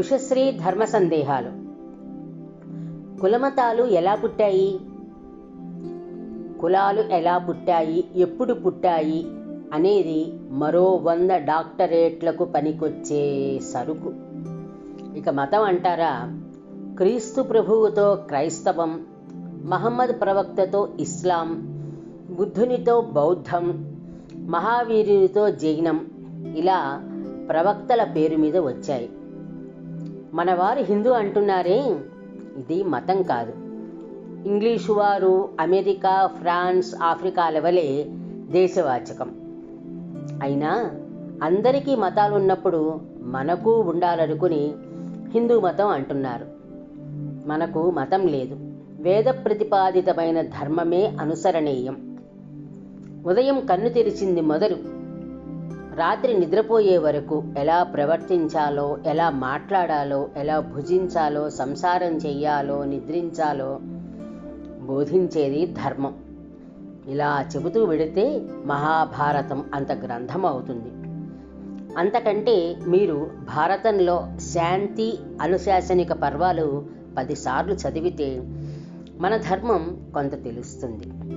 ఉషశ్రీ ధర్మ సందేహాలు. కులమతాలు ఎలా పుట్టాయి? కులాలు ఎలా పుట్టాయి? ఎప్పుడు పుట్టాయి? అనేది మరో వంద డాక్టరేట్లకు పనికొచ్చే సరుకు. ఇక మతం అంటారా? క్రీస్తు ప్రభువుతో క్రైస్తవం మహమ్మద్ ప్రవక్తతో ఇస్లాం బుద్ధునితో బౌద్ధం మహావీరునితో జైనం ఇలా ప్రవక్తల పేరు మీద వచ్చాయి. మనవారు హిందూ అంటున్నారే? ఇది మతం కాదు. ఇంగ్లీషు వారు అమెరికా ఫ్రాన్స్ ఆఫ్రికాల వలె దేశవాచకం. అయినా అందరికీ మతాలు ఉన్నప్పుడు మనకు ఉండాలనుకుని హిందూ మతం అంటున్నారు. మనకు మతం లేదు. వేద ప్రతిపాదితమైన ధర్మమే అనుసరణీయం. ఉదయం కన్ను తెరిచింది మొదలు రాత్రి నిద్రపోయే వరకు ఎలా ప్రవర్తించాలో ఎలా మాట్లాడాలో ఎలా భుజించాలో సంసారం చెయ్యాలో నిద్రించాలో బోధించేది ధర్మం. ఇలా చెబుతూ వెడితే మహాభారతం అంత గ్రంథం అవుతుంది. అంతకంటే మీరు భారతంలో శాంతి అనుశాసనిక పర్వాలు పదిసార్లు చదివితే మన ధర్మం కొంత తెలుస్తుంది.